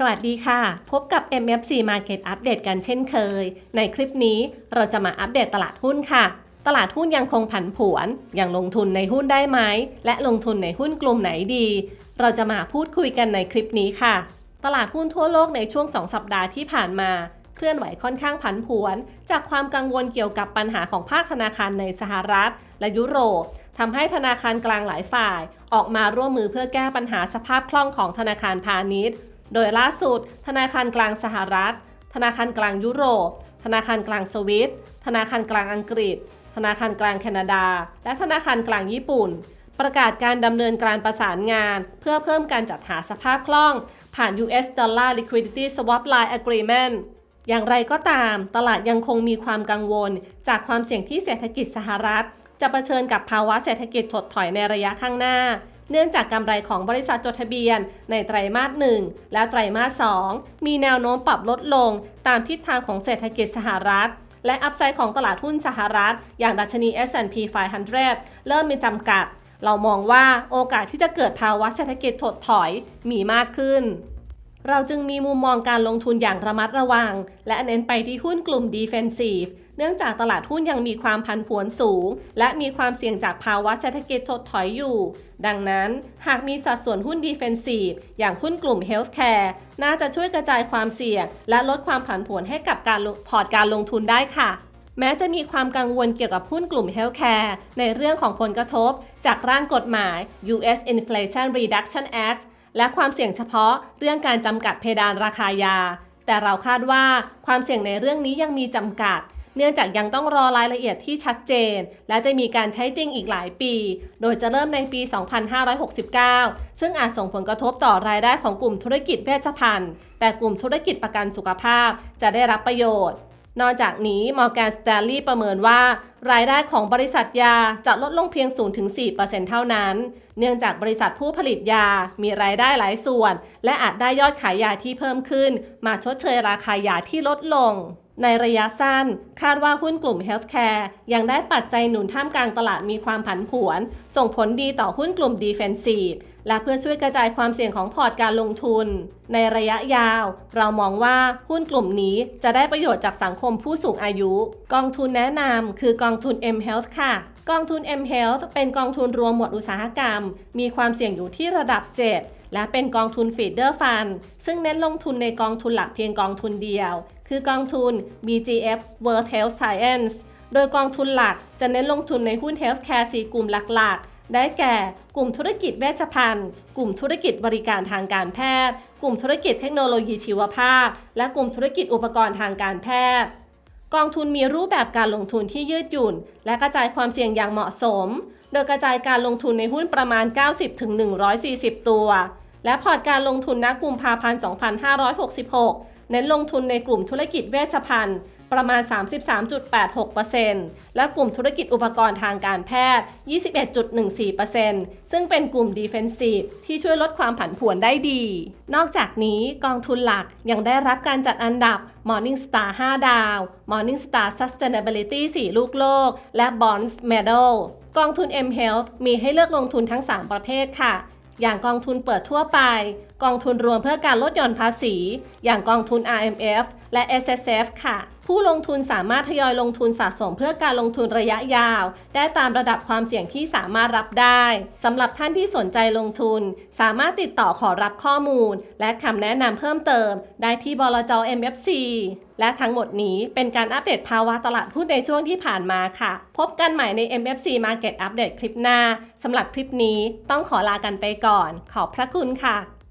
สวัสดีค่ะ พบกับ MFC Market Update กันเช่นเคย ในคลิปนี้เราจะมาอัปเดตตลาดหุ้นค่ะ ตลาดหุ้นยังคงผันผวน ยังลงทุนในหุ้นได้ไหม และลงทุนในหุ้นกลุ่มไหนดี เราจะมาพูดคุยกันในคลิปนี้ค่ะ ตลาดหุ้นทั่วโลกในช่วง 2 สัปดาห์ที่ผ่านมา เคลื่อนไหวค่อนข้างผันผวน จากความกังวลเกี่ยวกับปัญหาของภาคธนาคารในสหรัฐ และยุโรปทำให้ธนาคารกลางหลายฝ่าย ออกมาร่วมมือเพื่อแก้ปัญหาสภาพคล่องของธนาคารพาณิชย์ โดยล่าสุด ธนาคารกลางสหรัฐ ธนาคารกลางยุโรป ธนาคารกลางสวิต ธนาคารกลางอังกฤษ ธนาคารกลางแคนาดา และธนาคารกลางญี่ปุ่น ประกาศการดำเนินการประสานงาน เพื่อเพิ่มการจัดหาสภาพคล่อง ผ่าน US Dollar Liquidity Swap Line Agreement อย่างไรก็ตาม ตลาดยังคงมีความกังวล จากความเสี่ยงที่เศรษฐกิจสหรัฐ จะเผชิญกับภาวะเศรษฐกิจถดถอยในระยะข้างหน้า เนื่องจากกำไรของบริษัทจดทะเบียนในไตรมาส 1 และไตรมาส 2 มีแนวโน้มปรับลดลงตามทิศทางของเศรษฐกิจสหรัฐ และอัพไซด์ของตลาดหุ้นสหรัฐ อย่างดัชนี S&P 500 เริ่มมีจำกัด เรามองว่าโอกาสที่จะเกิดภาวะเศรษฐกิจถดถอยมีมากขึ้น เราจึงมีมุมมองการลงทุนอย่างระมัดระวัง และเน้นไปที่หุ้นกลุ่ม Defensive เนื่องจากตลาดหุ้นยังมีความผันผวนสูง และมีความเสี่ยงจากภาวะเศรษฐกิจถดถอยอยู่ ดังนั้น หากมีสัดส่วนหุ้น Defensive อย่างหุ้นกลุ่ม Healthcare น่าจะช่วยกระจายความเสี่ยง และลดความผันผวนให้กับการพอร์ตการลงทุนได้ค่ะแม้จะมีความกังวลเกี่ยวกับหุ้นกลุ่ม Healthcare ในเรื่องของผลกระทบ จากร่างกฎหมาย US Inflation Reduction Act และความเสี่ยงเฉพาะเรื่องการจำกัดเพดานราคายา แต่เราคาดว่าความเสี่ยงในเรื่องนี้ยังมีจำกัด เนื่องจากยังต้องรอรายละเอียดที่ชัดเจน และจะมีการใช้จริงอีกหลายปี โดยจะเริ่มในปี 2569 ซึ่งอาจส่งผลกระทบต่อรายได้ของกลุ่มธุรกิจเวชภัณฑ์ แต่กลุ่มธุรกิจประกันสุขภาพจะได้รับประโยชน์ นอกจากนี้ Morgan Stanley ประเมินว่า รายได้ของบริษัทยาจะลดลงเพียง 0-4%เท่านั้น เนื่องจากบริษัทผู้ผลิตยามีรายได้หลายส่วน และอาจได้ยอดขายยาที่เพิ่มขึ้น มาชดเชยราคายาที่ลดลง ในระยะสั้น คาดว่าหุ้นกลุ่ม Healthcare ยังได้ปัจจัยหนุนท่ามกลางตลาดมีความผันผวน ส่งผลดีต่อหุ้นกลุ่ม Defensive และเพื่อช่วยกระจายความเสี่ยงของพอร์ตการลงทุน ในระยะยาว เรามองว่าหุ้นกลุ่มนี้จะได้ประโยชน์จากสังคมผู้สูงอายุ กองทุนแนะนำคือกองทุน M Health ค่ะ กองทุน M Health เป็นกองทุนรวมหมวดอุตสาหกรรม มีความเสี่ยงอยู่ที่ระดับ 7 และเป็นกองทุนฟีเดอร์ฟันซึ่งเน้นลงทุนในกองทุนหลักเพียงกองทุนเดียว คือกองทุน BGF World Health Science โดยกองทุนหลักจะเน้นลงทุนในหุ้น Healthcare 4กลุ่มหลักๆได้แก่กลุ่มธุรกิจเวชภัณฑ์ กลุ่มธุรกิจบริการทางการแพทย์ กลุ่มธุรกิจเทคโนโลยีชีวภาพ และกลุ่มธุรกิจอุปกรณ์ทางการแพทย์ กองทุนมีรูปแบบการลงทุนที่ยืดหยุ่น และกระจายความเสี่ยงอย่างเหมาะสม โดยกระจายการลงทุนในหุ้นประมาณ 90-140 ตัว และพอร์ตการลงทุนณกุมภาพันธ์ 2566 เน้นลงทุนในกลุ่มธุรกิจเวชภัณฑ์ ประมาณ 33.86%และกลุ่มธุรกิจอุปกรณ์ทางการแพทย์ 21.14%ซึ่งเป็นกลุ่ม Defensive ที่ช่วยลดความผันผวนได้ดี นอกจากนี้กองทุนหลักยังได้รับการจัดอันดับ Morningstar 5 ดาว Morningstar Sustainability 4 ลูกโลก และ Bonds Medal กองทุน M Health มีให้เลือกลงทุนทั้ง 3 ประเภทค่ะ อย่างกองทุนเปิดทั่วไป กองทุนรวมเพื่อการลดหย่อนภาษี อย่างกองทุน RMF และ SSF ค่ะ ผู้ลงทุนสามารถทยอยลงทุนสะสมเพื่อการลงทุนระยะยาว ได้ตามระดับความเสี่ยงที่สามารถรับได้สำหรับท่านที่สนใจลงทุน สามารถติดต่อขอรับข้อมูล และคำแนะนำเพิ่มเติม ได้ที่บลจ MFC และทั้งหมดนี้เป็นการอัปเดตภาวะตลาดหุ้นในช่วงที่ผ่านมาค่ะ พบกันใหม่ใน MFC Market Update คลิปหน้าสำหรับคลิปนี้ต้องขอลากันไปก่อน ขอบพระคุณค่ะ